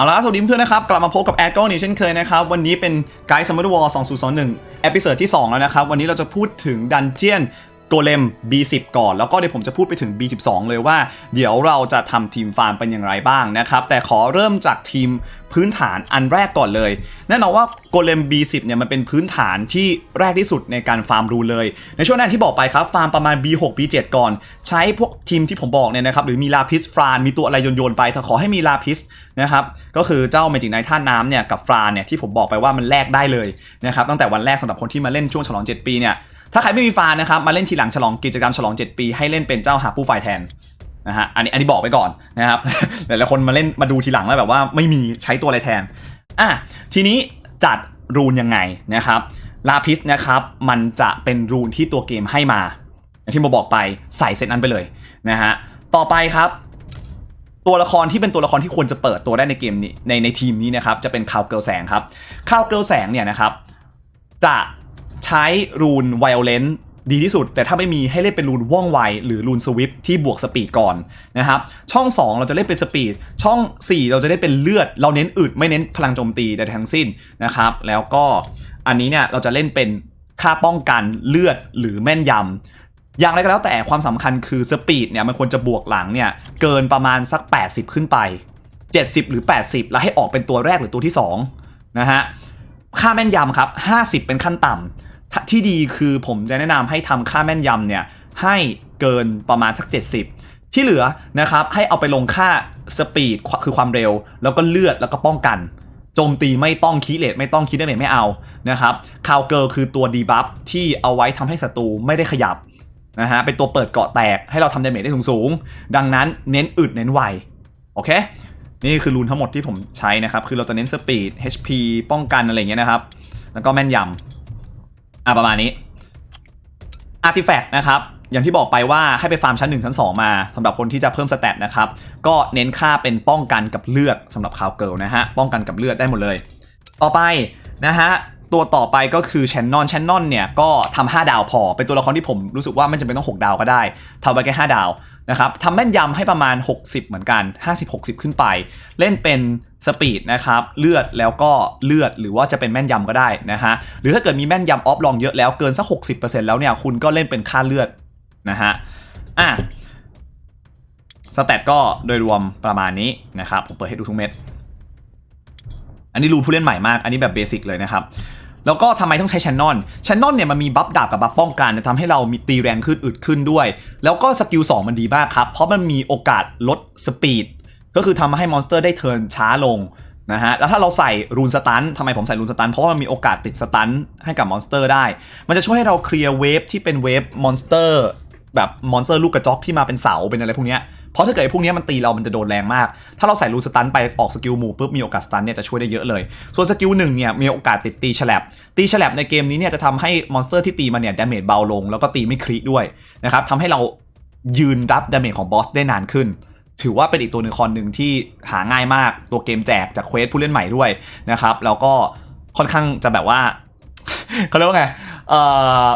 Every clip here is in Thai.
เอาละสวัสดีเพื่อนนะครับ กลับมาพบกับแอดก็นี่เช่นเคยนะครับ วันนี้เป็นไกด์ซัมเมอร์วอล2021เอพิเซอร์ที่ 2 แล้วนะครับ วันนี้เราจะพูดถึงดันเจียน โกเลม B10 ก่อน แล้วก็เดี๋ยวผมจะพูดไปถึง B12 เลยว่า เดี๋ยวเราจะทำทีมฟาร์มเป็นอย่างไรบ้างนะครับ แต่ขอเริ่มจากทีมพื้นฐานอันแรกก่อนเลย แน่นอนว่าโกเลม B10 เนี่ยมันเป็นพื้นฐานที่แรกที่สุดในการฟาร์มรูเลย ในช่วงแรกที่บอกไปครับ ฟาร์มประมาณ B6 B7 ก่อน ใช้พวกทีมที่ผมบอกเนี่ยนะครับ หรือมีลาพิสฟราน มีตัวอะไรโยนๆไปแต่ขอให้มีลาพิสนะครับ ก็คือเจ้าเมจิกไนท์ท่าน้ำเนี่ยกับฟรานเนี่ยที่ผมบอกไปว่ามันแลกได้เลยนะครับตั้งแต่วันแรกสำหรับคนที่มาเล่นช่วงฉลอง 7 ปีเนี่ย ถ้าใครไม่มีฟานนะครับมาเล่นทีหลังฉลองกิจกรรมฉลอง 7 ปี ให้เล่นเป็นเจ้าหาผู้ไฟแทนนะฮะอันนี้อันนี้บอกไว้ก่อนนะครับแต่ละคนมาเล่นมาดูทีหลังแล้วแบบว่าไม่มีใช้ตัวอะไรแทนอะทีนี้จัดรูนยังไงนะครับลาพิสนะครับมันจะเป็นรูนที่ตัวเกมให้มาที่ผมบอกไปใส่เซตนั้นไปเลยนะฮะต่อไปครับ ตัวละครที่เป็นตัวละครที่ควรจะเปิดตัวได้ในเกมนี้ในในทีมนี้นะครับจะเป็นคาวเกิลแสงครับคาวเกิลแสงเนี่ยนะครับจะ ใช้รูนไวโอเลนดีที่สุด แต่ถ้าไม่มีให้เล่นเป็นรูนว่องไว หรือรูนสวิฟที่บวกสปีดก่อนนะครับ ช่อง 2 เราจะเล่นเป็นสปีด ช่อง 4 เราจะได้เป็นเลือด เราเน้นอึดไม่เน้นพลังโจมตีใดทั้งสิ้นนะครับ แล้วก็อันนี้เนี่ยเราจะเล่นเป็นค่าป้องกันเลือดหรือแม่นยำอย่างไรก็แล้วแต่ความสำคัญคือสปีดเนี่ยมันควรจะบวกหลังเนี่ยเกินประมาณสัก 80 ขึ้นไป 70 หรือ 80 แล้วให้ออกเป็นตัวแรกหรือตัวที่2นะฮะค่าแม่นยำครับ 50 เป็นขั้นต่ำถ้า ที่ดีคือผมจะแนะนำให้ทำค่าแม่นยำเนี่ยให้เกินประมาณสัก 70 ที่เหลือนะครับให้เอาไปลงค่าสปีดคือความเร็ว แล้วก็เลือดแล้วก็ป้องกันโจมตีไม่ต้องคีเลตไม่ต้องคีดเมจไม่เอานะครับคาวเกิลคือตัวดีบัฟที่เอาไว้ทำให้ศัตรูไม่ได้ขยับนะฮะเป็นตัวเปิดเกาะแตกให้เราทำเดเมจได้สูงๆดังนั้นเน้นอึดเน้นไวโอเค นี่คือรูนทั้งหมดที่ผมใช้นะครับ คือเราจะเน้นสปีด HP ป้องกันอะไรเงี้ยนะครับ แล้วก็แม่นยำ อะประมาณนี้อาร์ติแฟกต์นะครับอย่างที่บอกไปว่าให้ไปฟาร์มชั้น 1 ชั้น 2 มาสำหรับคนที่จะเพิ่มสเตตนะครับ ก็เน้นค่าเป็นป้องกันกับเลือดสำหรับคาวเกิลนะฮะ ป้องกันกับเลือดได้หมดเลย ต่อไปนะฮะ ตัวต่อไปก็คือแชนนอนแชนนอนเนี่ย ก็ทำ5ดาวพอ เป็นตัวละครที่ผมรู้สึกว่าไม่จำเป็นต้อง 6 ดาวก็ได้ทำไปแค่ 5 ดาวนะครับทำแม่นยำให้ประมาณ 60 เหมือนกัน 50-60 ขึ้นไป เล่นเป็น สปีดนะครับเลือดแล้วก็เลือดหรือว่าจะเป็นแม่นยำก็ได้นะฮะหรือถ้าเกิดมีแม่นยำออฟลองเยอะแล้วเกินสัก 60%แล้วเนี่ยคุณก็เล่นเป็นค่าเลือดนะฮะอะสแตทก็โดยรวมประมาณนี้นะครับผมเปิดให้ดูทุกเม็ด อันนี้รูผู้เล่นใหม่มาก อันนี้แบบเบสิกเลยนะครับ แล้วก็ทำไมต้องใช้แชนนอนแชนนอนเนี่ยมันมีบัฟดาบกับบัฟป้องกันจะทำให้เรามีตีแรงขึ้นอึดขึ้นด้วย แล้วก็สกิล2มันดีมากครับ เพราะมันมีโอกาสลดสปีด ก็คือทำให้มอนสเตอร์ได้เทิร์นช้าลงนะฮะ แล้วถ้าเราใส่รูนสตันทำไมผมใส่รูนสตัน เพราะว่ามันมีโอกาสติดสตันให้กับมอนสเตอร์ได้ มันจะช่วยให้เราเคลียร์เวฟที่เป็นเวฟมอนสเตอร์แบบมอนสเตอร์ลูกกระจอกที่มาเป็นเสาเป็นอะไรพวกเนี้ย เพราะถ้าเกิดไอ้พวกเนี้ยมันตีเรา มันจะโดนแรงมาก ถ้าเราใส่รูสตันไปออกสกิลหมู่ปุ๊บมีโอกาสสตันเนี่ยจะช่วยได้เยอะเลย ส่วนสกิลหนึ่งเนี่ยมีโอกาสติดตีฉลับ ตีฉลับในเกมนี้เนี่ยจะทำให้มอนสเตอร์ที่ตีมันเนี่ยดาเมจเบาลง แล้วก็ตีไม่คริด้วยนะครับทำให้เรายืนรับดาเมจของบอสได้นานขึ้น ถือว่าเป็นอีกตัวหนึ่งคอนหนึ่งที่หาง่ายมากตัวเกมแจกจากเควสผู้เล่นใหม่ด้วยนะครับแล้วก็ค่อนข้างจะแบบว่าเขาเรียกว่าไงเอ่อ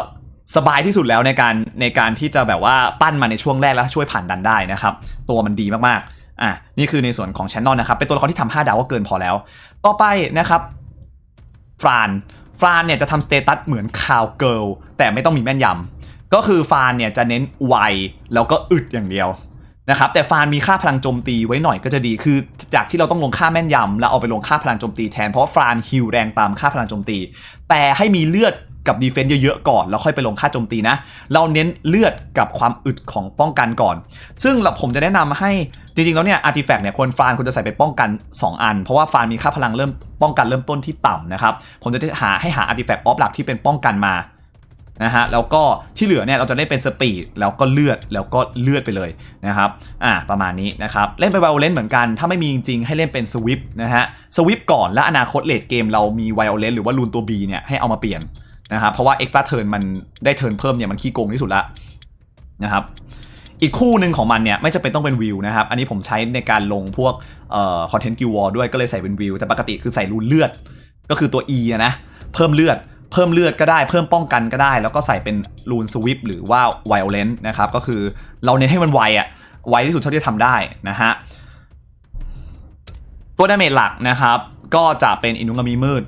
สบายที่สุดแล้วในการในการที่จะแบบว่าปั้นมาในช่วงแรกแล้วช่วยผ่านดันได้นะครับ ตัวมันดีมากๆอะนี่คือในส่วนของแชนนอนนะครับเป็นตัวละครที่ทำ5ดาวก็เกินพอแล้ว ต่อไปนะครับฟรานฟรานเนี่ยจะทำสเตตัสเหมือนคาวเกิลแต่ไม่ต้องมีแม่นยำก็คือฟรานเนี่ยจะเน้นไวแล้วก็อึดอย่างเดียว นะครับแต่ฟานมีค่าพลังโจมตีไว้หน่อยก็จะดีคือจากที่เราต้องลงค่าแม่นยำแล้วเอาไปลงค่าพลังโจมตีแทนเพราะฟานฮิลแรงตามค่าพลังโจมตี แต่ให้มีเลือดกับดีเฟนต์เยอะๆก่อนแล้วค่อยไปลงค่าโจมตีนะ เราเน้นเลือดกับความอึดของป้องกันก่อน ซึ่งผมจะแนะนำให้จริงๆแล้วเนี่ยอาร์ติแฟกต์เนี่ยควรฟานคุณจะใส่ไปป้องกัน 2 อัน เพราะว่าฟานมีค่าพลังเริ่มป้องกันเริ่มต้นที่ต่ำนะครับผมจะหาให้หาอาร์ติแฟกต์ออฟหลักที่เป็นป้องกันมา นะฮะแล้วก็ที่เหลือเนี่ยเราจะได้เป็นสปีดแล้วก็เลือดแล้วก็เลือดไปเลยนะครับอ่าประมาณนี้นะครับเล่นไปไวโอเลนเหมือนกัน ถ้าไม่มีจริงๆ ให้เล่นเป็นสวิปนะฮะสวิปก่อนและอนาคตเลดเกมเรามีไวโอเลนหรือว่ารูนตัว B เนี่ยให้เอามาเปลี่ยนนะครับเพราะว่าเอ็กซ์ตร้าเทิร์นมันได้เทิร์นเพิ่มเนี่ยมันขี้โกงที่สุดละนะครับอีกคู่หนึ่งของมันเนี่ยไม่จำเป็นต้องเป็นวิวนะครับ อันนี้ผมใช้ในการลงพวกเอ่อคอนเทนต์กิววอลด้วยก็เลยใส่เป็นวิว แต่ปกติคือใส่รูนเลือด ก็คือตัว E นะ เพิ่มเลือด เพิ่มเลือดก็ได้เพิ่มป้องกันก็ได้ แล้วก็ใส่เป็นรูนสวิปหรือว่าไวโอเลนนะครับก็คือเราเน้นให้มันไวอะไวที่สุดเท่าที่จะทำได้นะฮะตัวดาเมจหลักนะครับก็จะเป็นอินุงามิมืด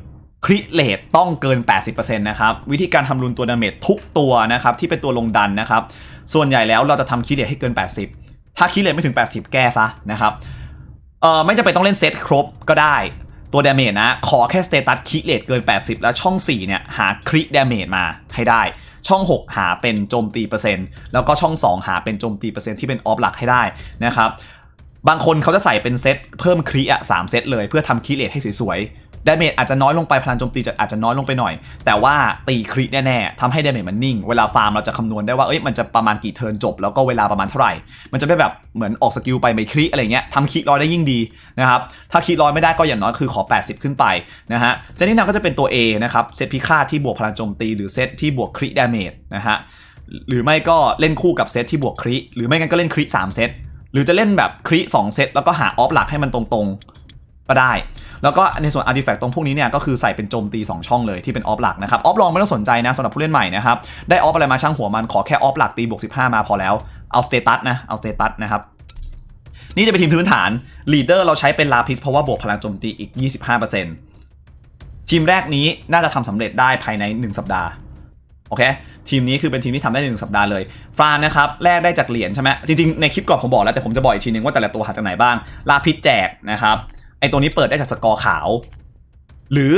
คริเลตต้องเกิน 80%นะครับ วิธีการทำรุนตัวดาเมจทุกตัวนะครับ ที่เป็นตัวลงดันนะครับ ส่วนใหญ่แล้วเราจะทำคริเลตให้เกิน 80 ถ้าคริเลตไม่ถึง 80 แก้ซะนะครับเอ่อไม่จำเป็นต้องเล่นเซตครบก็ได้ ตัวดาเมจนะ ขอแค่สเตตัสคริเลตเกิน 80 แล้วช่อง 4 เนี่ย หาคริดาเมจมาให้ได้ ช่อง 6 หาเป็นโจมตีเปอร์เซ็นต์ แล้วก็ช่อง 2 หาเป็นโจมตีเปอร์เซ็นต์ที่เป็นออฟหลักให้ได้นะครับ บางคนเขาจะใส่เป็นเซตเพิ่มคริอะสามเซตเลยเพื่อทำคริเลตให้สวยๆ ดาเมจอาจจะน้อยลงไปพลังโจมตีจะอาจจะน้อยลงไปหน่อย แต่ว่าตีคริแน่ๆทำให้ดาเมจมันนิ่ง เวลาฟาร์มเราจะคำนวณได้ว่าเอ้ยมันจะประมาณกี่เทิร์นจบ แล้วก็เวลาประมาณเท่าไหร่ มันจะไม่แบบเหมือนออกสกิลไปไม่คริอะไรเงี้ยทำคริร้อยได้ยิ่งดีนะครับถ้าคริร้อยไม่ได้ก็อย่างน้อยคือขอ 80 ขึ้นไปนะฮะเซตที่นำก็จะเป็นตัว A นะครับเซตพิฆาตที่บวกพลังโจมตีหรือเซตที่บวกคริดาเมจนะฮะหรือไม่ก็เล่นคู่กับเซตที่บวกคริหรือไม่งั้นก็เล่นคริสามเซตหรือจะเล่นแบบคริ2เซตแล้วก็หาออฟหลักให้มันตรงๆ ก็ได้ แล้วก็ในส่วนอาร์ติแฟกต์ตรงพวกนี้เนี่ยก็คือใส่เป็นโจมตี 2 ช่องเลยที่เป็นออฟหลักนะครับ ออฟลองไม่ต้องสนใจนะสำหรับผู้เล่นใหม่นะครับ ได้ออฟอะไรมาช่างหัวมันขอแค่ออฟหลักตีบวก15 มาพอแล้ว เอาสเตตัสนะ เอาสเตตัสนะครับนี่จะเป็นทีมพื้นฐานลีดเดอร์เราใช้เป็นลาพิสเพราะว่าบวกพลังโจมตีอีก 25%ทีมแรกนี้น่าจะทำสำเร็จได้ภายใน 1 สัปดาห์โอเคทีมนี้คือเป็นทีมที่ทำได้ในหนึ่งสัปดาห์เลยฟรานนะครับแลกได้จากเหรียญใช่ไหมจริงๆ ในคลิปก่อนผมบอกแล้วแต่ผมจะบอกอีกทีนึงว่าแต่ละตัวหาจากไหนบ้างลาพิษแจกนะครับ ไอตัวนี้เปิดได้จากสกอร์ขาว หรือ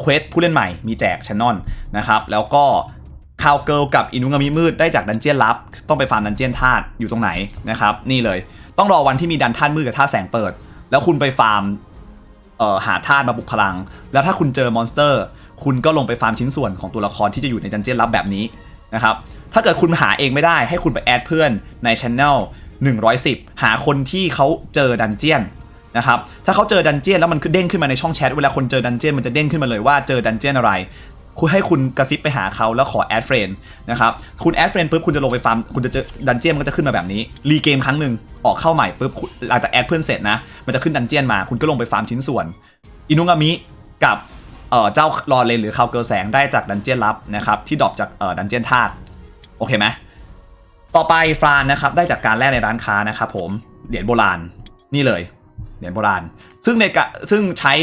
เควสผู้เล่นใหม่มีแจกชนอนนะครับ แล้วก็คาวเกิลกับอินุงามิมืดได้จากดันเจียนลับ ต้องไปฟาร์มดันเจียนธาตุอยู่ตรงไหนนะครับ นี่เลย ต้องรอวันที่มีดันธาตุมืดกับธาตุแสงเปิด แล้วคุณไปฟาร์มหาธาตุมาบุกพลัง แล้วถ้าคุณเจอมอนสเตอร์ คุณก็ลงไปฟาร์มชิ้นส่วนของตัวละครที่จะอยู่ในดันเจี้ยนลับแบบนี้นะครับ ถ้าเกิดคุณหาเองไม่ได้ให้คุณไปแอดเพื่อนในช anel 110 หาคนที่เขาเจอดันเจียน นะครับ ถ้าเขาเจอดันเจียนแล้วมันคือเด้งขึ้นมาในช่องแชทเวลาคนเจอดันเจียนมันจะเด้งขึ้นมาเลยว่าเจอดันเจียนอะไรคุณให้คุณกระซิบไปหาเขาแล้วขอแอดเฟรนนะครับคุณแอดเฟรนปุ๊บคุณจะลงไปฟาร์มคุณจะเจอดันเจียนมันก็จะขึ้นมาแบบนี้รีเกมครั้งหนึ่งออกเข้าใหม่ปุ๊บหลังจากแอดเพื่อนเสร็จนะมันจะขึ้นดันเจียนมาคุณก็ลงไปฟาร์มชิ้นส่วนอินุงามิกับเจ้ารอเลนหรือคาวเกิลแสงได้จากดันเจียนลับนะครับที่ดรอปจากดันเจียนธาตุโอเคไหมต่อไปฟรานนะครับได้จากการแลกในร้านค้านะครับผมเหรียญโบราณนี่เลย เหรียญโบราณ ซึ่งในกะซึ่งใช้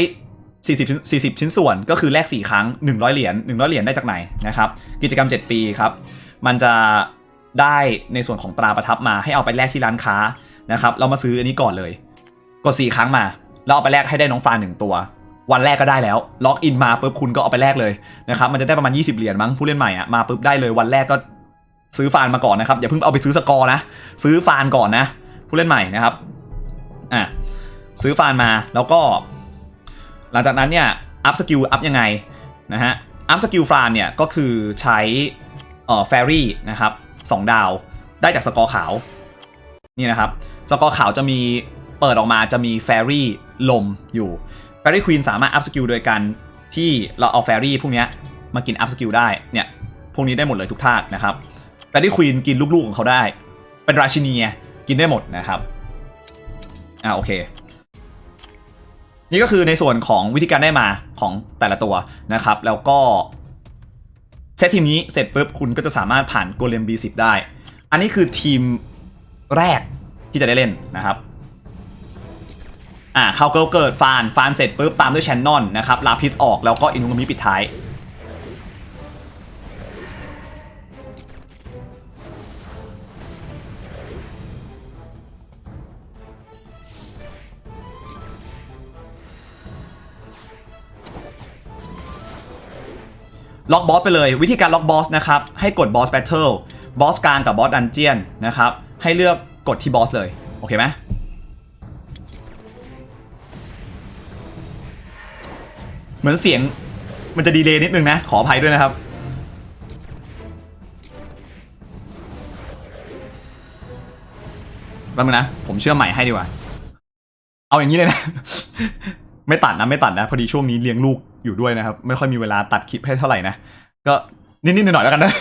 40ชิ้น40 ชิ้นส่วนก็คือแลก4 ครั้ง 100 เหรียญ100 เหรียญได้จากไหนนะครับ กิจกรรม 7 ปีครับ มันจะได้ในส่วนของตราประทับมาให้เอาไปแลกที่ร้านค้านะครับ เรามาซื้ออันนี้ก่อนเลย กด 4 ครั้งมาแล้วเอาไปแลกให้ได้น้องฟานหนึ่งตัว วันแรกก็ได้แล้ว ล็อกอินมาปุ๊บคุณก็เอาไปแลกเลยนะครับ มันจะได้ประมาณ 20 เหรียญมั้งผู้เล่นใหม่อะ มาปุ๊บได้เลยวันแรกก็ซื้อฟานมาก่อนนะครับ อย่าเพิ่งเอาไปซื้อสกอร์นะ ซื้อฟานก่อนนะ ผู้เล่นใหม่นะครับ อะ ซื้อฟานมาแล้วก็ หลังจากนั้นเนี่ยอัพสกิลอัพยังไงนะฮะอัพสกิลฟานเนี่ยก็คือใช้เอ่อแฟรี่นะครับสองดาวได้จากสกอร์ขาวนี่นะครับสกอร์ขาวจะมีเปิดออกมาจะมีแฟรี่ลมอยู่แฟรี่ควีนสามารถอัพสกิลโดยการที่เราเอาแฟรี่พวกนี้มากินอัพสกิลได้เนี่ยพวกนี้ได้หมดเลยทุกธาตุนะครับแฟรี่ควีนกินลูกๆของเขาได้ เป็นราชินีกินได้หมดนะครับอ่าโอเค นี่ก็คือในส่วนของวิธีการได้มาของแต่ละตัวนะครับ แล้วก็เซตทีมนี้เสร็จปุ๊บคุณก็จะสามารถผ่านโกเลม B10 ได้ อันนี้คือทีมแรกที่จะได้เล่นนะครับอ่าเขาเกิลเกิดฟานฟานเสร็จปุ๊บตามด้วยแชนนอนนะครับลาพิสออกแล้วก็อินุงามิปิดท้าย ล็อกบอสไปเลย วิธีการล็อกบอสนะครับให้กดบอสแบทเทิลบอสกลางกับบอสดันเจียนนะครับให้เลือกกดที่บอสเลย โอเคไหมเหมือนเสียงมันจะดีเลย์นิดนึงนะ ขออภัยด้วยนะครับ แป๊บนึงนะ ผมเชื่อใหม่ให้ดีกว่า เอาอย่างนี้เลยนะ ไม่ตัดนะ ไม่ตัดนะ พอดีช่วงนี้เลี้ยงลูก อยู่ด้วยนะครับ ไม่ค่อยมีเวลาตัดคลิปให้เท่าไหร่นะ ก็นิดๆหน่อยๆแล้วกันนะ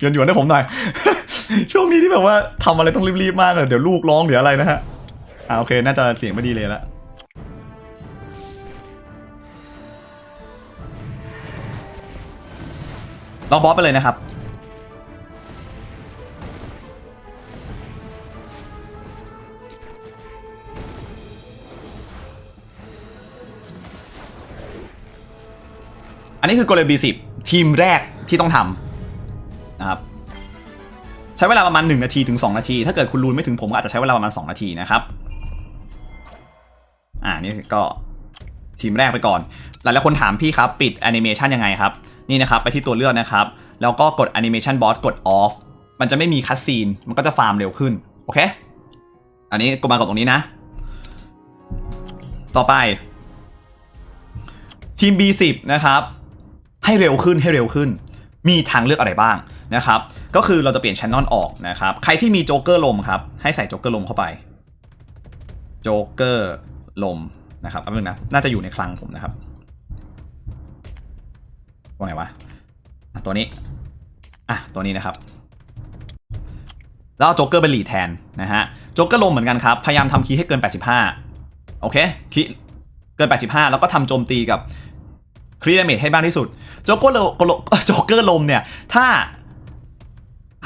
หยวนๆให้ผมหน่อย ช่วงนี้ที่แบบว่าทำอะไรต้องรีบๆมากเลยเดี๋ยวลูกร้องเดี๋ยวอะไรนะฮะอ่าโอเค น่าจะเสียงไม่ดีเลยละลองบอสไปเลยนะครับ อันนี้คือโกเลม B10 ทีมแรกที่ต้องทำนะครับใช้เวลาประมาณ 1 นาทีถึง 2 นาที ถ้าเกิดคุณรูนไม่ถึงผมก็อาจจะใช้เวลาประมาณ 2 นาทีนะครับอ่านี่ก็ทีมแรกไปก่อน หลายๆคนถามพี่ครับ ปิดแอนิเมชันยังไงครับ นี่นะครับไปที่ตัวเลือกนะครับ แล้วก็กดแอนิเมชันบอสกด off มันจะไม่มีคัสซีน มันก็จะฟาร์มเร็วขึ้น โอเค อันนี้ก็มากดตรงนี้นะ ต่อไป ทีม B10 นะครับ ให้เร็วขึ้นให้เร็วขึ้น มีทางเลือกอะไรบ้างนะครับ ก็คือเราจะเปลี่ยนช n น e l ออกนะครับ ใครที่มีโจ๊กเกอร์ลมครับให้ใส่โจ๊กเกอร์ลมเข้าไป โจ๊กเกอร์ลมนะครับแป๊บนึงนะ น่าจะอยู่ในคลังผมนะครับตัวไหนวะอะตัวนี้ อะ ตัวนี้นะครับ แล้วเอาโจ๊กเกอร์เป็นหลีแทนนะฮะ โจ๊กเกอร์ลมเหมือนกันครับ พยายามทำคีย์ให้เกิน 85 โอเค คีย์เกิน 85 แล้วก็ทำโจมตีกับ ครีดาเมจให้บ้างที่สุดโจ๊กเกอร์ลมโจ๊กเกอร์ลมเนี่ย ถ้า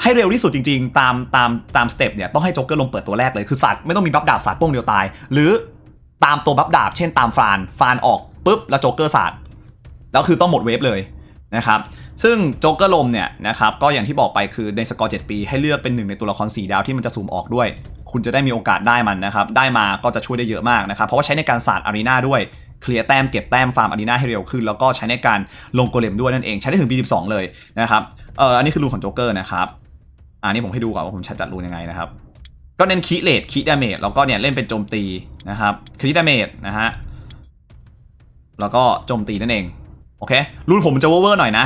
ให้เร็วที่สุดจริงๆ ตามตามตามสเต็ปเนี่ย ต้องให้โจ๊กเกอร์ลมเปิดตัวแรกเลยคือสัตว์ไม่ต้องมีบัฟดาบสัตว์ป้งเดียวตาย หรือตามตัวบัฟดาบ เช่นตามฟานฟานออกปุ๊บแล้วโจ๊กเกอร์สัตว์แล้วคือต้องหมดเวฟเลยนะครับซึ่งโจ๊กเกอร์ลมเนี่ยนะครับก็อย่างที่บอกไปคือในสกอร์ 7 ปี ให้เลือกเป็นหนึ่งในตัวละคร 4 ดาวที่มันจะซูมออกด้วย คุณจะได้มีโอกาสได้มันนะครับ ได้มาก็จะช่วยได้เยอะมากนะครับ เพราะว่าใช้ในการศาสตร์อารีนาด้วย เคลียร์แต้มเก็บแต้มฟาร์มอารีนาให้เร็วขึ้น แล้วก็ใช้ในการลงโกเลมด้วยนั่นเอง ใช้ได้ถึง B12 เลยนะครับเอออันนี้คือรูนของโจ๊กเกอร์นะครับอันนี้ผมให้ดูก่อนว่าผมจัดรูนยังไงนะครับก็เน้นคีเลดคีดาเมจแล้วก็เนี่ยเล่นเป็นโจมตีนะครับคีดาเมจนะฮะแล้วก็โจมตีนั่นเองโอเครูนผมจะเวอร์หน่อยนะ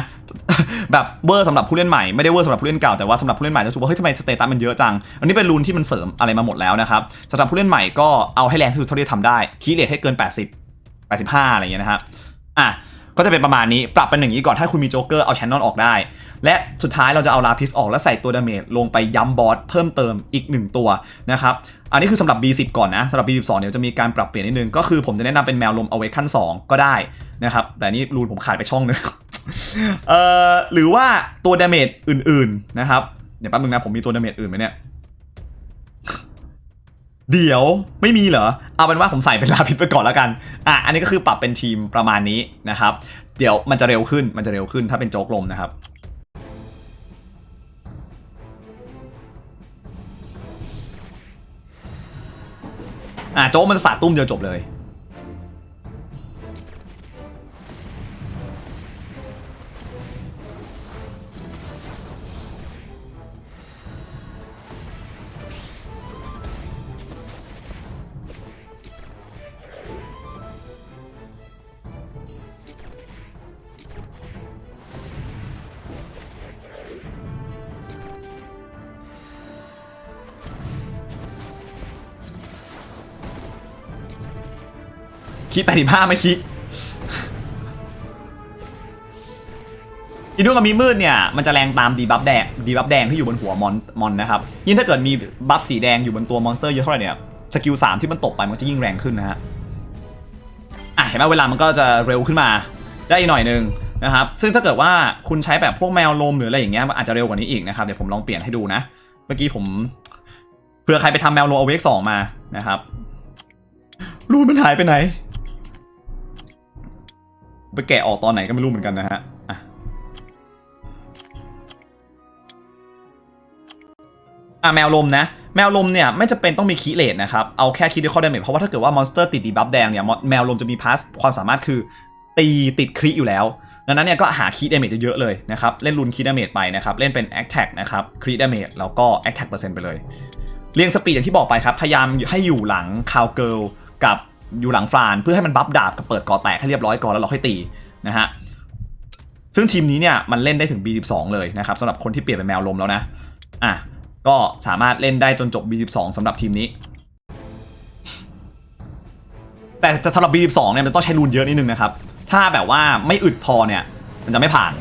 แบบเวอร์สำหรับผู้เล่นใหม่ไม่ได้เวอร์สำหรับผู้เล่นเก่าแต่ว่าสำหรับผู้เล่นใหม่จะรู้ว่าเฮ้ยทำไมสเตตัสมันเยอะจัง อันนี้เป็นรูนที่มันเสริมอะไรมาหมดแล้วนะครับสำหรับผู้เล่นใหม่ก็เอาให้แรงที่สุดเท่าที่ทำได้คีเลทให้เกิน 80 85 อะไรอย่างเงี้ยนะครับอะก็จะเป็นประมาณนี้ปรับเป็นอย่างนี้ก่อนถ้าคุณมีโจ๊กเกอร์เอาแชนนอนออกได้ และสุดท้ายเราจะเอาลาพิสออกแล้วใส่ตัวดาเมจลงไปย้ำบอสเพิ่มเติมอีก 1 ตัวนะครับอันนี้คือสำหรับ B10 ก่อนนะสำหรับ B12 เดี๋ยวจะมีการปรับเปลี่ยนนิดนึง ก็คือผมจะแนะนำเป็นแมวลมเอาไว้ขั้น 2 ก็ได้นะครับแต่นี่รูนผมขาดไปช่องนึงเอ่อหรือว่าตัวดาเมจอื่นๆนะครับเดี๋ยวแป๊บนึงนะผมมีตัวดาเมจอื่นไหมเนี่ย เดี๋ยวไม่มีเหรอ เอาเป็นว่าผมใส่เป็นลาพิษไปก่อนแล้วกัน อะ อันนี้ก็คือปรับเป็นทีมประมาณนี้นะครับ เดี๋ยวมันจะเร็วขึ้น มันจะเร็วขึ้นถ้าเป็นโจ๊กลมนะครับ อะโจ๊กมันจะสาดตุ้มเดียวจบเลย คิดแปดสิบห้าไม่คิดอีดูกับมีมืดเนี่ยมันจะแรงตามดีบัฟแดงดีบัฟแดงที่อยู่บนหัวมอนมอนนะครับยิ่งถ้าเกิดมีบัฟสีแดงอยู่บนตัวมอนสเตอร์เยอะเท่าไหร่เนี่ยสกิลสามที่มันตกไปมันจะยิ่งแรงขึ้นนะฮะอะเห็นไหมเวลามันก็จะเร็วขึ้นมาได้อีกหน่อยนึงนะครับซึ่งถ้าเกิดว่าคุณใช้แบบพวกแมวลมหรืออะไรอย่างเงี้ยมันอาจจะเร็วกว่านี้อีกนะครับเดี๋ยวผมลองเปลี่ยนให้ดูนะ เมื่อกี้ผมเผื่อใครไปทำแมวลมเอาเวกสองมานะครับรูนมันหายไปไหน ไปแกะออกตอนไหนก็ไม่รู้เหมือนกันนะฮะอะอะแมวลมนะ แมวลมเนี่ยไม่จะเป็นต้องมีคีเลตนะครับ เอาแค่คีที่ข้อดาเมจเพราะว่าถ้าเกิดว่ามอนสเตอร์ติดดีบัฟแดงเนี่ยแมวลมจะมีพาสความสามารถคือตีติดครีอยู่แล้วดังนั้นเนี่ยก็หาคีดาเมจเยอะๆเลยนะครับ เล่นรุนคีดาเมจไปนะครับ เล่นเป็นแอคแท็กนะครับครีดาเมจแล้วก็แอคแท็กเปอร์เซ็นต์ไปเลย เรียงสปีดอย่างที่บอกไปครับ พยายามให้อยู่หลังคาวเกิลกับ อยู่หลังฟรานเพื่อให้มันบัฟดาบกับเปิดก่อแตกให้เรียบร้อยก่อนแล้วเราค่อยตีนะฮะซึ่งทีมนี้เนี่ยมันเล่นได้ถึง B12 เลยนะครับสำหรับคนที่เปลี่ยนเป็นแมวลมแล้วนะอะก็สามารถเล่นได้จนจบ B12 สำหรับทีมนี้ แต่สำหรับ B12 เนี่ยมันต้องใช้รูนเยอะนิดนึงนะครับถ้าแบบว่าไม่อึดพอเนี่ยมันจะไม่ผ่าน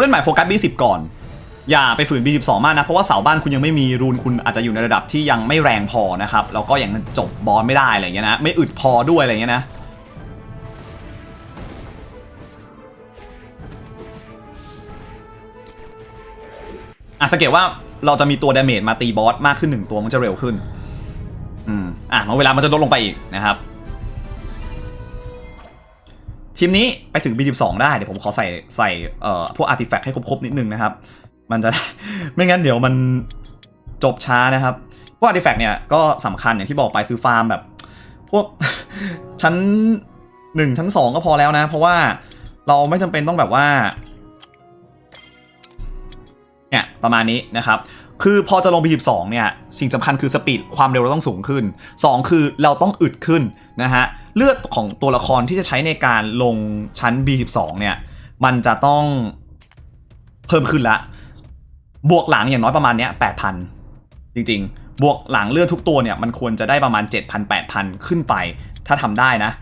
ู้เล่นใหม่โฟกัส B10 ก่อน อย่าไปฝืน B12 มากนะ เพราะว่าเสาบ้านคุณยังไม่มีรูนคุณอาจจะอยู่ในระดับที่ยังไม่แรงพอนะครับ แล้วก็ยังจบบอลไม่ได้อะไรเงี้ยนะ ไม่อึดพอด้วยอะไรเงี้ยนะอะสังเกตว่าเราจะมีตัวดาเมจมาตีบอสมากขึ้นหนึ่งตัวมันจะเร็วขึ้น อืม อะเวลามันจะลดลงไปอีกนะครับ ทีมนี้ไปถึง B12 ได้เดี๋ยวผมขอใส่ใส่เอ่อพวกอาร์ติแฟกต์ให้ครบๆนิดนึงนะครับ มันจะ ไม่งั้นเดี๋ยวมันจบช้านะครับ พวกอาร์ติแฟกต์เนี่ยก็สำคัญอย่างที่บอกไปคือฟาร์มแบบ พวก ชั้นหนึ่งชั้นสองก็พอแล้วนะ เพราะว่าเราไม่จำเป็นต้องแบบว่าเนี่ยประมาณนี้นะครับ คือพอจะลง B12 เนี่ย สิ่งสำคัญคือสปีดความเร็วเราต้องสูงขึ้น 2 คือเราต้องอึดขึ้นนะฮะ เลือดของตัวละครที่จะใช้ในการลงชั้น B12 เนี่ย มันจะต้องเพิ่มขึ้นละ บวกหลังอย่างน้อยประมาณเนี้ย8,000 จริง ๆ บวกหลังเลือดทุกตัวเนี่ย มันควรจะได้ประมาณ 7,000 8,000 ขึ้นไป ถ้าทำได้นะ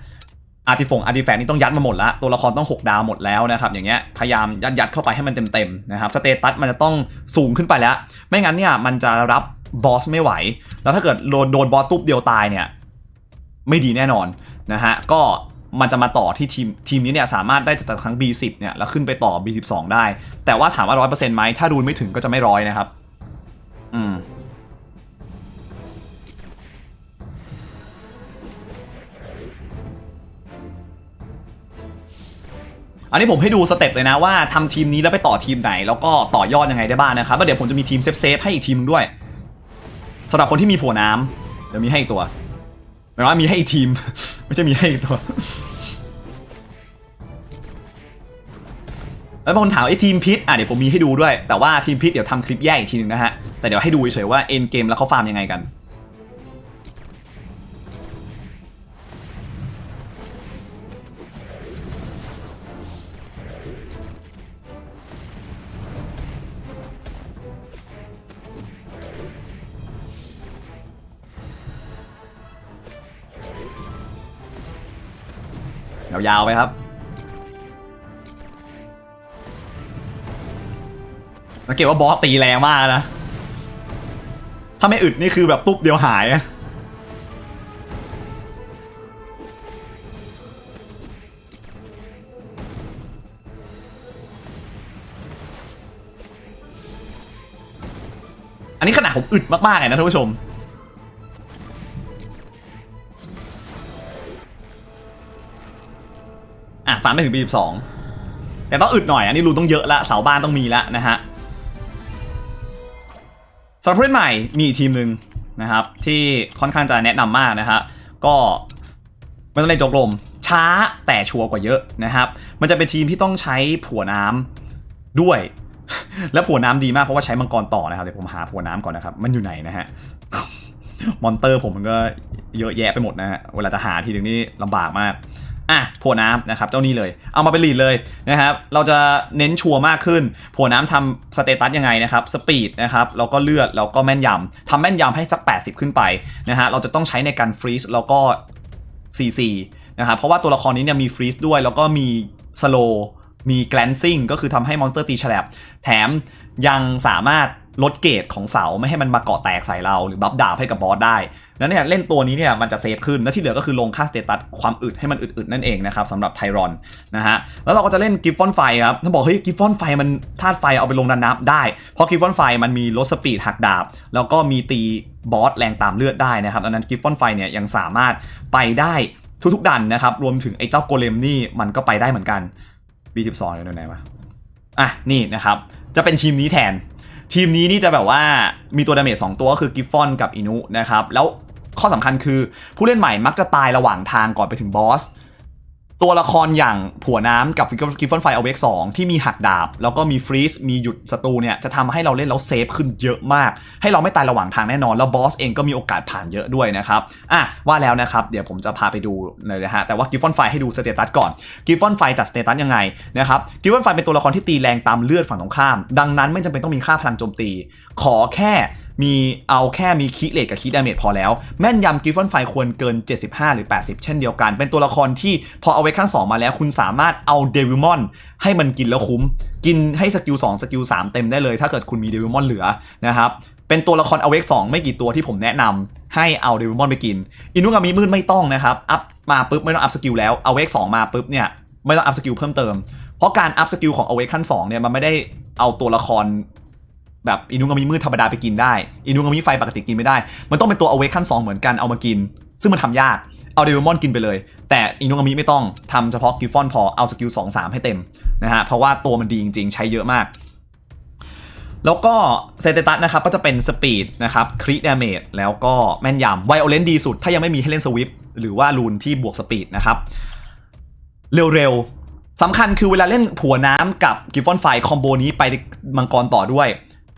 อาร์ติฟงอาร์ติแฟกต์นี่ต้องยัดมาหมดละตัวละครต้อง 6 ดาวหมดแล้วนะครับอย่างเงี้ยพยายามยัดยัดเข้าไปให้มันเต็มๆนะครับสเตตัสมันจะต้องสูงขึ้นไปแล้ว ไม่งั้นเนี่ยมันจะรับบอสไม่ไหว แล้วถ้าเกิดโดนโดนบอสตุ๊บเดียวตายเนี่ยไม่ดีแน่นอนนะฮะก็มันจะมาต่อที่ทีมทีมนี้เนี่ยสามารถได้จากทั้ง B10 เนี่ยแล้วขึ้นไปต่อ B12 ได้ แต่ว่าถามว่า 100%ไหมถ้ารูนไม่ถึงก็จะไม่ร้อยนะครับ อืม อันนี้ผมให้ดูสเต็ปเลยนะว่าทำทีมนี้แล้วไปต่อทีมไหน แล้วก็ต่อยอดยังไงได้บ้างนะครับแล้วเดี๋ยวผมจะมีทีมเซฟเซฟๆให้อีกทีมด้วยสำหรับคนที่มีผัวน้ำเดี๋ยวมีให้อีกตัวหมายว่ามีให้อีกทีม ไม่ใช่มีให้อีกตัวแล้วบางคนถามไอ้ทีมพิษอะเดี๋ยวผมมีให้ดูด้วย แต่ว่าทีมพิษเดี๋ยวทำคลิปแยกอีกทีหนึงนะฮะแต่เดี๋ยวให้ดูเฉยๆว่าเอ็นเกมแล้วเขาฟาร์มยังไงกัน ยาวๆไปครับ สังเกตว่าบอสตีแรงมากนะ ถ้าไม่อึดนี่คือแบบตุ๊บเดียวหายอะอันนี้ขนาดผมอึดมากๆเลยนะท่านผู้ชม ฟาร์มไปถึงปี12แต่ต้องอึดหน่อยอันนี้รูต้องเยอะละเสาบ้านต้องมีละนะฮะสำหรับผู้เล่นใหม่มีอีกทีมหนึ่งนะครับ ที่ค่อนข้างจะแนะนำมากนะฮะก็ไม่ต้องเล่นจบลมช้าแต่ชัวร์กว่าเยอะนะครับ มันจะเป็นทีมที่ต้องใช้ผัวน้ำด้วย และผัวน้ำดีมากเพราะว่าใช้มังกรต่อนะครับเดี๋ยวผมหาผัวน้ำก่อนนะครับ มันอยู่ไหนนะฮะมอนเตอร์ผมมันก็เยอะแยะไปหมดนะฮะเวลาจะหาทีหนึ่งนี่ลำบากมาก อะผัวน้ำนะครับเจ้านี่เลย เอามาเป็นลีดเลยนะครับ เราจะเน้นชัวร์มากขึ้นผัวน้ำทำสเตตัสยังไงนะครับสปีดนะครับแล้วก็เลือดแล้วก็แม่นยำทำแม่นยำให้สัก 80 ขึ้นไปนะฮะเราจะต้องใช้ในการฟรีซแล้วก็ CC นะครับเพราะว่าตัวละครนี้เนี่ยมีฟรีซด้วยแล้วก็มีสโลมีแกลนซิ่งก็คือทำให้มอนสเตอร์ตีฉลับแถมยังสามารถลดเกรดของเสาไม่ให้มันมาเกาะแตกใส่เราหรือบัฟดาบให้กับบอสได้ แล้วเนี่ยเล่นตัวนี้เนี่ยมันจะเซฟขึ้น แล้วที่เหลือก็คือลงค่าสเตตัสความอึดให้มันอึดๆนั่นเองนะครับสำหรับไทรอนนะฮะ แล้วเราก็จะเล่นกิฟฟอนไฟครับถ้าบอกเฮ้ยกิฟฟอนไฟมันธาตุไฟเอาไปลงดันนับได้ เพราะกิฟฟอนไฟมันมีลดสปีดหักดาบ แล้วก็มีตีบอสแรงตามเลือดได้นะครับดังนั้นกิฟฟอนไฟเนี่ยยังสามารถไปได้ทุกๆดันนะครับ รวมถึงไอ้เจ้าโกเลมนี่มันก็ไปได้เหมือนกัน B12 อยู่ไหนวะอะนี่นะครับ จะเป็นทีมนี้แทน ทีมนี้นี่จะแบบว่ามีตัวดาเมจ2ตัวก็คือกิฟฟอนกับอินุนะครับ แล้ว ข้อสำคัญคือ ผู้เล่นใหม่มักจะตายระหว่างทางก่อนไปถึงบอส ตัวละครอย่างผัวน้ำกับกิฟฟอนไฟเอาเวกสองที่มีหักดาบ แล้วก็มีฟรีซมีหยุดศัตรูเนี่ยจะทำให้เราเล่นแล้วเซฟขึ้นเยอะมาก ให้เราไม่ตายระหว่างทางแน่นอน แล้วบอสเองก็มีโอกาสผ่านเยอะด้วยนะครับอะว่าแล้วนะครับ เดี๋ยวผมจะพาไปดูเลยนะฮะแต่ว่ากิฟฟอนไฟให้ดูสเตตัสก่อนกิฟฟอนไฟจัดสเตตัสยังไงนะครับกิฟฟอนไฟเป็นตัวละครที่ตีแรงตามเลือดฝั่งตรงข้าม ดังนั้นไม่จำเป็นต้องมีค่าพลังโจมตี ขอแค่ มีเอาแค่มีคีเลทกับคีดาเมจพอแล้ว แม่นยำกิฟฟอนไฟควรเกิน 75 หรือ 80 เช่นเดียวกัน เป็นตัวละครที่พอเอาไว้ข้าง2 มาแล้ว คุณสามารถเอาเดวิลมอนให้มันกินแล้วคุ้ม กินให้สกิล2สกิล3เต็มได้เลย ถ้าเกิดคุณมีเดวิลมอนเหลือนะครับเป็นตัวละครเอาเวกสองไม่กี่ตัวที่ผมแนะนำให้เอาเดวิลมอนไปกิน อินุกามิมืดไม่ต้องนะครับ อัพมาปุ๊บไม่ต้องอัพสกิลแล้วเอาเวกสองมาปุ๊บเนี่ยไม่ต้องอัพสกิลเพิ่มเติม เพราะการอัพสกิลของเอาเวกขั้น2เนี่ยมันไม่ได้เอาตัวละคร แบบอินุงามิมืดธรรมดาไปกินได้ อินุงามิไฟปกติกินไม่ได้ มันต้องเป็นตัวเอาเวขั้นสองเหมือนกันเอามากิน ซึ่งมันทำยาก เอาเดวิมอนกินไปเลย แต่อินุงามิไม่ต้องทำเฉพาะกิฟฟอนพอ เอาสกิลสองสามให้เต็มนะฮะ เพราะว่าตัวมันดีจริง ๆ ใช้เยอะมาก แล้วก็เซเตตัสนะครับก็จะเป็นสปีดนะครับคริดาเมจแล้วก็แม่นยำไวโอเลนดีสุด ถ้ายังไม่มีให้เล่นสวิปหรือว่ารูนที่บวกสปีดนะครับ เร็วๆสำคัญคือเวลาเล่นผัวน้ำกับกิฟฟอนไฟคอมโบนี้ไปมังกรต่อด้วย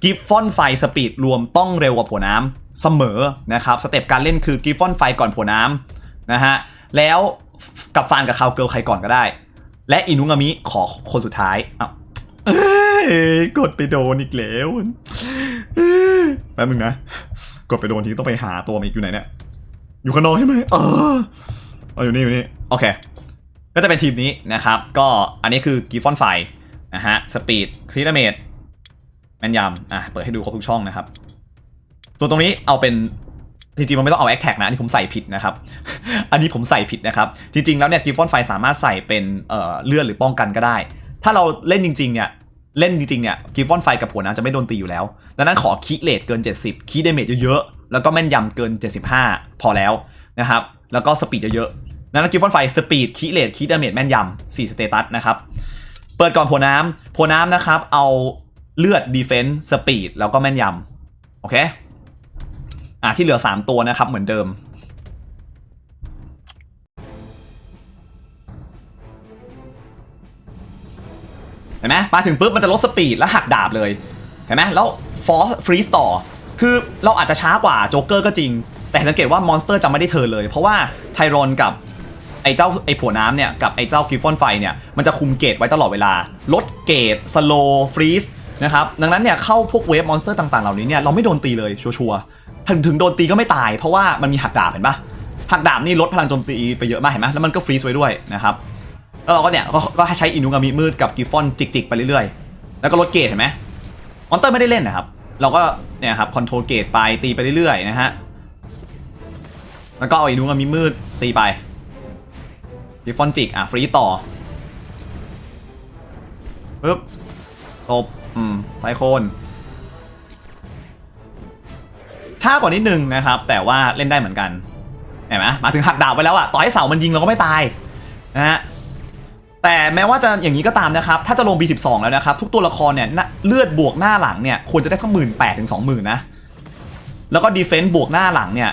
กิฟฟอนไฟสปีดรวมต้องเร็วกว่าผัวน้ำเสมอนะครับสเต็ปการเล่นคือกิฟฟอนไฟก่อนผัวน้ำนะฮะแล้วกับฟานกับคาวเกิลใครก่อนก็ได้ และอินุงามิขอคนสุดท้ายอ้าวเอ้กดไปโดนอีกแล้วแป๊บนึงนะ กดไปโดนทีต้องไปหาตัวมันอีกอยู่ไหนเนี่ย อยู่ข้างนอกใช่ไหมเออเอาอยู่นี่อยู่นี่ โอเค ก็จะเป็นทีมนี้นะครับ ก็อันนี้คือกีฟอนไฟนะฮะ สปีดครีดเมด แมนยำอะเปิดให้ดูครบทุกช่องนะครับตัวตรงนี้เอาเป็นจริงๆมันไม่ต้องเอาแอคแท็กนะอันนี้ผมใส่ผิดนะครับ อันนี้ผมใส่ผิดนะครับ จริง ๆ แล้วเนี่ยกีฟฟอนไฟสามารถใส่เป็นเอ่อเลือดหรือป้องกันก็ได้ ถ้าเราเล่นจริง ๆ เนี่ย เล่นจริง ๆ เนี่ยกีฟฟอนไฟกับผลนะจะไม่โดนตีอยู่แล้ว ดังนั้นขอคีเลทเกิน 70คีเดเมจเยอะๆ แล้วก็แม่นยำเกิน 75 พอแล้วนะครับ แล้วก็สปีดเยอะๆดังนั้นกิฟฟอนไฟสปีดคีเลทคีดเมจแม่นยำ4สเตตัสนะครับ เปิดก่อนโพน้ำโพน้ำนะครับ เอา เลือดดีเฟนส์สปีดแล้วก็แม่นยำโอเคอะที่เหลือ 3 ตัวนะครับเหมือนเดิม เห็นไหมมาถึงปุ๊บมันจะลดสปีดแล้วหักดาบเลย เห็นไหมแล้วฟอสฟรีสต่อ คือเราอาจจะช้ากว่าโจ๊กเกอร์ก็จริง แต่สังเกตว่ามอนสเตอร์จะไม่ได้เทิร์นเลย เพราะว่าไทรอนกับไอ้เจ้าไอ้ผัวน้ำเนี่ย กับไอ้เจ้ากิฟฟอนไฟเนี่ย มันจะคุมเกตไว้ตลอดเวลา ลดเกตสโลฟรีส นะครับดังนั้นเนี่ยเข้าพวกเวฟมอนสเตอร์ต่างๆเหล่านี้เนี่ยเราไม่โดนตีเลยชัวร์ๆถึงโดนตีก็ไม่ตาย เพราะว่ามันมีหักดาบเห็นปะหักดาบนี่ลดพลังโจมตีไปเยอะมากเห็นไหมแล้วมันก็ฟรีสไว้ด้วยนะครับแล้วเราก็เนี่ยก็ใช้อินุงามิมืดกับกิฟฟอนจิกๆไปเรื่อยๆ แล้วก็ลดเกตเห็นไหมมอนเตอร์ไม่ได้เล่นนะครับเราก็เนี่ยครับคอนโทรลเกตไปตีไปเรื่อยๆนะฮะแล้วก็เอาอินุงามิมืดตีไปกิฟฟอนจิกอะฟรีต่อปึ๊บตบ อืมไซโคนช้ากว่านิดนึงนะครับ แต่ว่าเล่นได้เหมือนกันเห็นไหมมาถึงหักดาบไปแล้วอะต่อให้เสามันยิงเราก็ไม่ตายนะฮะแต่แม้ว่าจะอย่างนี้ก็ตามนะครับ ถ้าจะลง B12 แล้วนะครับ ทุกตัวละครเนี่ยเลือดบวกหน้าหลังเนี่ยควรจะได้สักหมื่นแปดถึงสองหมื่นนะ แล้วก็ดีเฟนซ์บวกหน้าหลังเนี่ย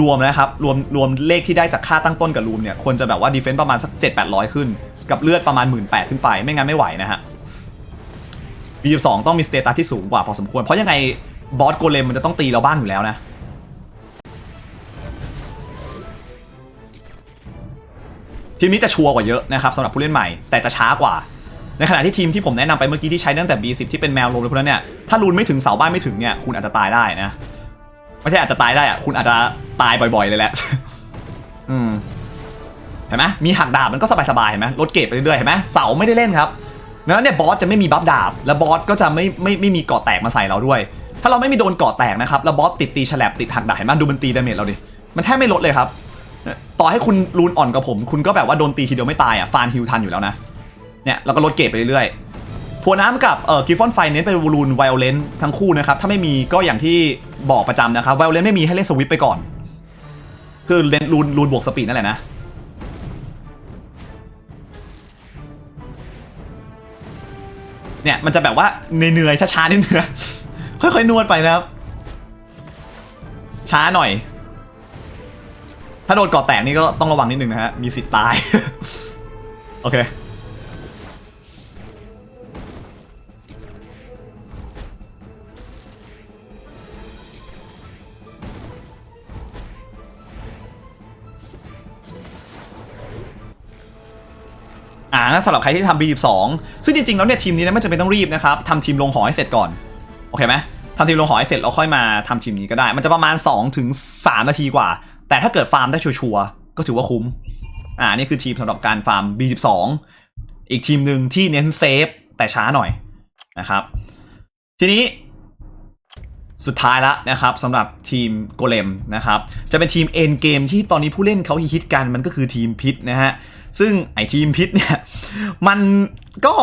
รวมนะครับรวมรวมเลขที่ได้จากค่าตั้งต้นกับรูมเนี่ยควรจะแบบว่าดีเฟนซ์ประมาณสัก7 8 0 0ขึ้น กับเลือดประมาณ1 8ื่นแปดขึ้นไปไม่งั้นไม่ไหวนะฮะ B12 ต้องมีสเตตัสที่สูงกว่าพอสมควร เพราะยังไงบอสโกเลมมันจะต้องตีเราบ้างอยู่แล้วนะ ทีมนี้จะชัวร์กว่าเยอะนะครับสำหรับผู้เล่นใหม่ แต่จะช้ากว่า ในขณะที่ทีมที่ผมแนะนำไปเมื่อกี้ที่ใช้ตั้งแต่ B10 ที่เป็นแมวลมเลยพวกนั้นเนี่ยถ้ารูนไม่ถึงเสาบ้านไม่ถึงเนี่ยคุณอาจจะตายได้นะไม่ใช่อาจจะตายได้อะคุณอาจจะตายบ่อยๆเลยแหละ อืม เห็นไหมมีหักดาบมันก็สบายๆเห็นไหมลดเกรดไปเรื่อยๆเห็นไหมเสาไม่ได้เล่นครับ ดังนั้นเนี่ยบอสจะไม่มีบัฟดาบ และบอสก็จะไม่ไม่ไม่มีเกาะแตกมาใส่เราด้วย ถ้าเราไม่มีโดนเกาะแตกนะครับแล้วบอสติดตีฉลับติดหักดาบเห็นไหมดูมันตีดาเมจเราดิมันแทบไม่ลดเลยครับ ต่อให้คุณรูนอ่อนกับผม คุณก็แบบว่าโดนตีทีเดียวไม่ตายอะฟานฮิลทันอยู่แล้วนะเนี่ยเราก็ลดเกรดไปเรื่อยๆผัวน้ำกับเอ่อกิฟฟอนไฟเน้นเป็นรูนไวโอเลนทั้งคู่นะครับถ้าไม่มีก็อย่างที่บอกประจำนะครับไวโอเลนไม่มีให้เล่นสวิปไปก่อน คือเล่นรูนรูนบวกสปีดนั่นแหละนะ เนี่ยมันจะแบบว่าเหนื่อยๆช้าๆนิดนึงค่อยๆนวดไปนะครับ ช้าหน่อย ถ้าโดนกอดแตกนี่ก็ต้องระวังนิดนึงนะฮะมีสิทธิ์ตาย โอเค อ่าสำหรับใครที่ทำ B12 ซึ่งจริงๆแล้วเนี่ยทีมนี้นะไม่จำเป็นต้องรีบนะครับทำทีมลงหอให้เสร็จก่อน โอเคไหมทำทีมลงหอให้เสร็จแล้วค่อยมาทำทีมนี้ก็ได้ มันจะประมาณ2ถึง3นาทีกว่า แต่ถ้าเกิดฟาร์มได้ชัวร์ก็ถือว่าคุ้ม อ่านี่คือทีมสำหรับการฟาร์ม B12 อีกทีมหนึ่งที่เน้นเซฟแต่ช้าหน่อยนะครับ ทีนี้สุดท้ายแล้วนะครับสำหรับทีมโกเลมนะครับ จะเป็นทีมเอ็นเกมที่ตอนนี้ผู้เล่นเขาฮิตกันมันก็คือทีมพิษนะฮะ ซึ่งไอทีมพิษเนี่ยมันก็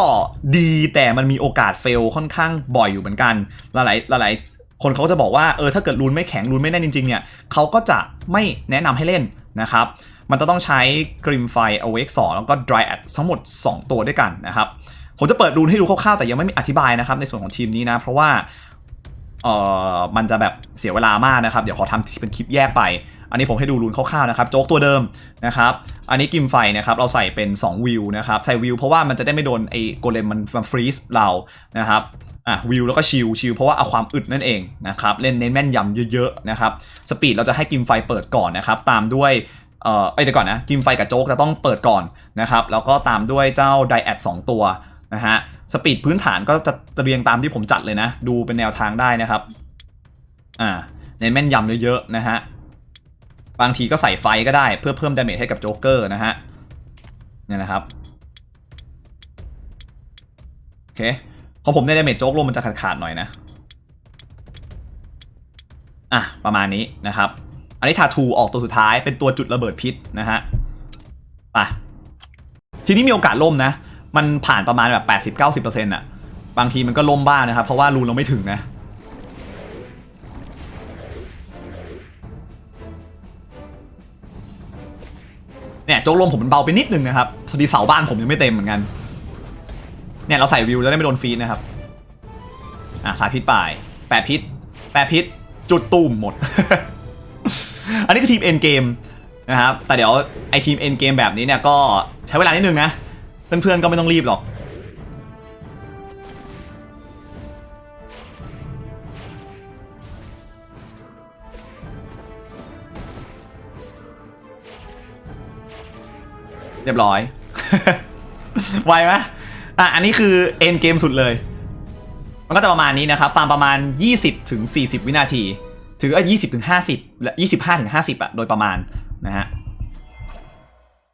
ดีแต่มันมีโอกาสเฟลค่อนข้างบ่อยอยู่เหมือนกัน หลายๆหลายๆคนเขาจะบอกว่าเออถ้าเกิดรูนไม่แข็งรูนไม่แน่นจริงๆเนี่ยเขาก็จะไม่แนะนำให้เล่นนะครับ มันจะต้องใช้กริมไฟ awake 2แล้วก็ dry at ทั้งหมด 2 ตัวด้วยกันนะครับ ผมจะเปิดรูนให้ดูคร่าวๆแต่ยังไม่มีอธิบายนะครับในส่วนของทีมนี้นะ เพราะว่า เออมันจะแบบเสียเวลามากนะครับ เดี๋ยวขอทำเป็นคลิปแยกไป อันนี้ผมให้ดูรูนคร่าวๆนะครับ โจ๊กตัวเดิมนะครับ อันนี้กิมไฟนะครับ เราใส่เป็น 2 วิวนะครับ ใส่วิวเพราะว่ามันจะได้ไม่โดนไอ้โกเลมมันมันฟรีซเรานะครับอะวิวแล้วก็ชิลชิลเพราะว่าเอาความอึดนั่นเองนะครับ เล่นเน้นแม่นยำเยอะๆนะครับ สปีดเราจะให้กิมไฟเปิดก่อนนะครับ ตามด้วยเอ่อเอ้เดี๋ยวก่อนนะกิมไฟกับโจ๊กจะต้องเปิดก่อนนะครับ แล้วก็ตามด้วยเจ้าไดแอดสองตัว นะฮะสปีดพื้นฐานก็จะเรียงตามที่ผมจัดเลยนะ ดูเป็นแนวทางได้นะครับอ่าเน้นแม่นยำเยอะๆนะฮะบางทีก็ใส่ไฟก็ได้เพื่อเพิ่มดาเมจให้กับโจ๊กเกอร์นะฮะเนี่ยนะครับโอเคของผมในดาเมจโจ๊กลมมันจะขาดๆหน่อยนะอะประมาณนี้นะครับ อันนี้ทาทูออกตัวสุดท้ายเป็นตัวจุดระเบิดพิษนะฮะไปทีนี้มีโอกาสล่มนะ มันผ่านประมาณแบบ 80-90%อะ บางทีมันก็ล่มบ้างนะครับ เพราะว่ารูนเราไม่ถึงนะ เนี่ยโจ๊กลมผมมันเบาไปนิดนึงนะครับ พอดีเสาบ้านผมยังไม่เต็มเหมือนกัน เนี่ยเราใส่วิวจะได้ไม่โดนฟีดนะครับ อะสายพิษป่ายแปดพิษแปดพิษจุดตูมหมด อันนี้คือทีมเอ็นเกมนะครับ แต่เดี๋ยวไอทีมเอ็นเกมแบบนี้เนี่ยก็ใช้เวลานิดนึงนะ เพื่อนๆก็ไม่ต้องรีบหรอก เรียบร้อย ไวไหมอะ อันนี้คือเอ็นเกมสุดเลย มันก็จะประมาณนี้นะครับ ฟาร์มประมาณ 20ถึง40วินาที ถือว่า20ถึง50และ25ถึง50อะโดยประมาณนะฮะ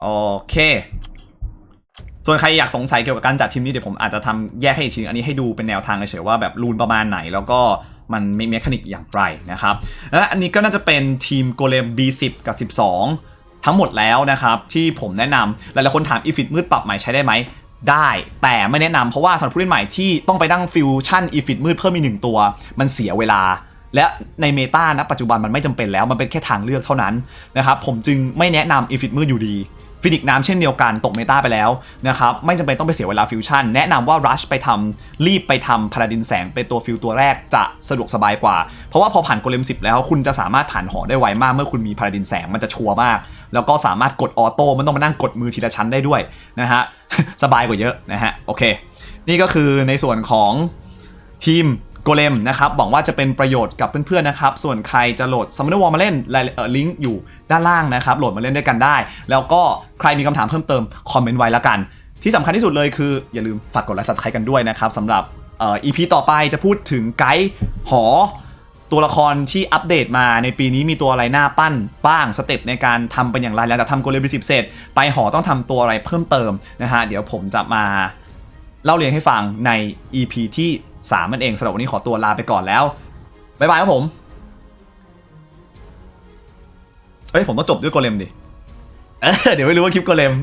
โอเค ส่วนใครอยากสงสัยเกี่ยวกับการจัดทีมนี้เดี๋ยวผมอาจจะทำแยกให้อีกทีอันนี้ให้ดูเป็นแนวทางเฉยๆว่าแบบรูนประมาณไหน แล้วก็มันมีเมคานิกอย่างไรนะครับและอันนี้ก็น่าจะเป็นทีมโกเลม B10 กับ 12 ทั้งหมดแล้วนะครับที่ผมแนะนำหลายๆคนถามอีฟิตมืดปรับใหม่ใช้ได้ไหมได้แต่ไม่แนะนำเพราะว่าสำหรับผู้เล่นใหม่ที่ต้องไปนั่งฟิวชั่นอีฟิตมืดเพิ่มอีกหนึ่งตัว มันเสียเวลา และในเมตานะปัจจุบันมันไม่จำเป็นแล้วมันเป็นแค่ทางเลือกเท่านั้นนะครับผมจึงไม่แนะนำอีฟิตมืดอยู่ดี ฟินิกน้ำเช่นเดียวกันตกเมตาไปแล้วนะครับไม่จำเป็นต้องไปเสียเวลาฟิวชั่นแนะนำว่ารัชไปทำรีบไปทำพาราดินแสงเป็นตัวฟิวตัวแรกจะสะดวกสบายกว่า เพราะว่าพอผ่านโกเลม10 แล้วคุณจะสามารถผ่านหอได้ไวมากเมื่อคุณมีพาราดินแสงมันจะชัวร์มาก แล้วก็สามารถกดออโต้ไมันต้องมานั่งกดมือทีละชั้นได้ด้วยนะฮะสบายกว่าเยอะนะฮะโอเค นี่ก็คือในส่วนของทีม โกเลมนะครับหวังว่าจะเป็นประโยชน์กับเพื่อนๆนะครับ ส่วนใครจะโหลด Summoner War มาเล่นลิงก์อยู่ด้านล่างนะครับ โหลดมาเล่นด้วยกันได้ แล้วก็ใครมีคำถามเพิ่มเติมคอมเมนต์ไว้ละกัน ที่สำคัญที่สุดเลยคือ อย่าลืมฝากกดไลค์ subscribe กันด้วยนะครับสำหรับเอ่อ EP ต่อไปจะพูดถึงไกด์หอ ตัวละครที่อัปเดตมาในปีนี้มีตัวอะไรหน้าปั้นบ้างสเต็ปในการทำเป็นอย่างไรแล้วแต่ทำโกเลมไปสิบเสร็จไปหอต้องทำตัวอะไรเพิ่มเติมนะฮะเดี๋ยวผมจะมาเล่าเรียงให้ฟังใน EP ที่ 3มันเองสำหรับวันนี้ขอตัวลาไปก่อนแล้วบ๊ายบายครับผมเฮ้ยผมต้องจบด้วยโกเลมดิเเดี๋ยวไม่รู้ว่าคลิปโกเลม